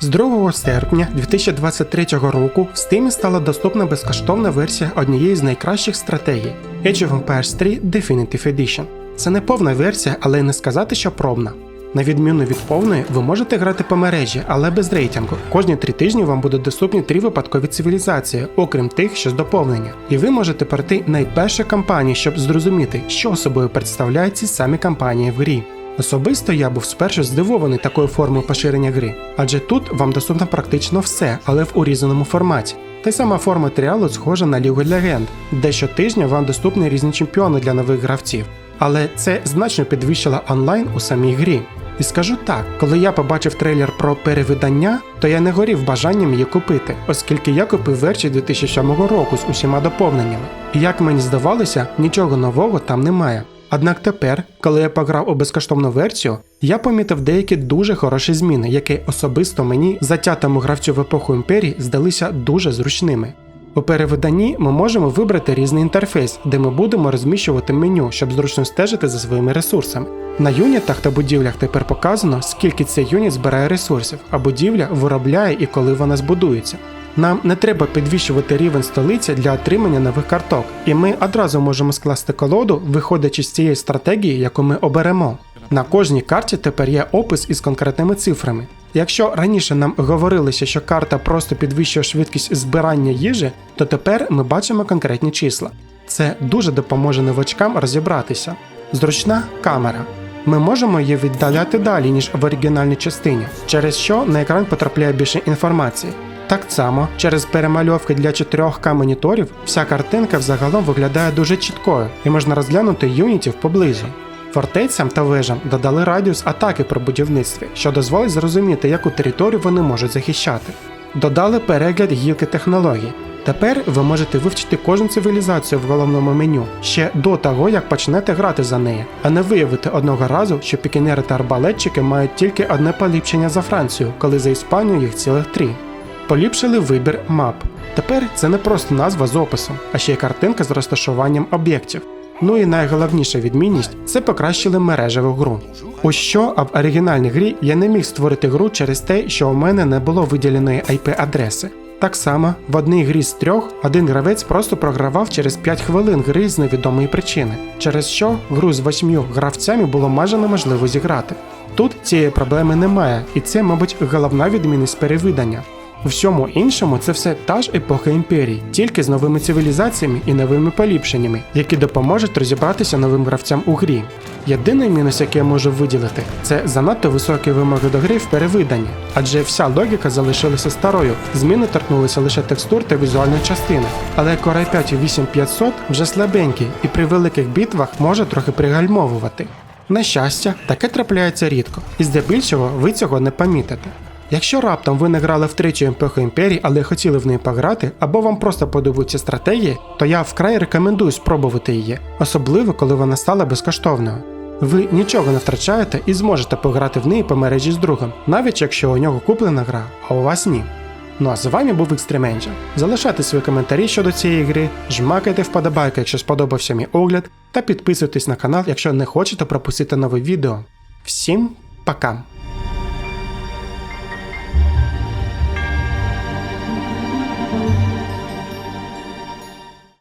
З 2 серпня 2023 року в Steam стала доступна безкоштовна версія однієї з найкращих стратегій Age of Empires 3 Definitive Edition. Це не повна версія, але й не сказати, що пробна. На відміну від повної, ви можете грати по мережі, але без рейтингу. Кожні три тижні вам будуть доступні три випадкові цивілізації, окрім тих, що з доповнення. І ви можете пройти найперші кампанії, щоб зрозуміти, що собою представляють ці самі кампанії в грі. Особисто я був спершу здивований такою формою поширення гри, адже тут вам доступно практично все, але в урізаному форматі. Та й сама форма матеріалу схожа на Лігу легенд, де щотижня вам доступні різні чемпіони для нових гравців. Але це значно підвищило онлайн у самій грі. І скажу так, коли я побачив трейлер про перевидання, то я не горів бажанням її купити, оскільки я купив версію 2007 року з усіма доповненнями. І як мені здавалося, нічого нового там немає. Однак тепер, коли я пограв у безкоштовну версію, я помітив деякі дуже хороші зміни, які особисто мені, затятому гравцю в епоху імперії, здалися дуже зручними. У перевиданні ми можемо вибрати різний інтерфейс, де ми будемо розміщувати меню, щоб зручно стежити за своїми ресурсами. На юнітах та будівлях тепер показано, скільки цей юніт збирає ресурсів, а будівля виробляє і коли вона збудується. Нам не треба підвищувати рівень столиці для отримання нових карток, і ми одразу можемо скласти колоду, виходячи з цієї стратегії, яку ми оберемо. На кожній карті тепер є опис із конкретними цифрами. Якщо раніше нам говорилося, що карта просто підвищує швидкість збирання їжі, то тепер ми бачимо конкретні числа. Це дуже допоможе новачкам розібратися. Зручна камера. Ми можемо її віддаляти далі, ніж в оригінальній частині, через що на екран потрапляє більше інформації. Так само, через перемальовки для 4К моніторів, вся картинка взагалом виглядає дуже чіткою і можна розглянути юнітів поблизу. Фортецям та вежам додали радіус атаки при будівництві, що дозволить зрозуміти, яку територію вони можуть захищати. Додали перегляд гілки технологій. Тепер ви можете вивчити кожну цивілізацію в головному меню ще до того, як почнете грати за неї, а не виявити одного разу, що пікінери та арбалетчики мають тільки одне поліпшення за Францію, коли за Іспанію їх цілих три. Поліпшили вибір мап. Тепер це не просто назва з описом, а ще й картинка з розташуванням об'єктів. Ну і найголовніша відмінність це покращили мережеву гру. Ось що, а в оригінальній грі я не міг створити гру через те, що у мене не було виділеної IP-адреси. Так само в одній грі з трьох один гравець просто програвав через 5 хвилин гри з невідомої причини, через що гру з восьмю гравцями було майже неможливо зіграти. Тут цієї проблеми немає, і це, мабуть, головна відмінність перевидання. Всьому іншому це все та ж епоха імперії, тільки з новими цивілізаціями і новими поліпшеннями, які допоможуть розібратися новим гравцям у грі. Єдиний мінус, який я можу виділити, це занадто високі вимоги до гри в перевиданні, адже вся логіка залишилася старою, зміни торкнулися лише текстур та візуальної частини. Але Core i5 8500 вже слабенький і при великих битвах може трохи пригальмовувати. На щастя, таке трапляється рідко, і здебільшого ви цього не помітите. Якщо раптом ви не грали в третю епоху імперії, але хотіли в неї пограти, або вам просто подобаються стратегії, то я вкрай рекомендую спробувати її, особливо коли вона стала безкоштовною. Ви нічого не втрачаєте і зможете пограти в неї по мережі з другом, навіть якщо у нього куплена гра, а у вас ні. Ну а з вами був Extremenja. Залишайте свої коментарі щодо цієї гри, жмакайте вподобайки, якщо сподобався мій огляд, та підписуйтесь на канал, якщо не хочете пропустити нове відео. Всім пока!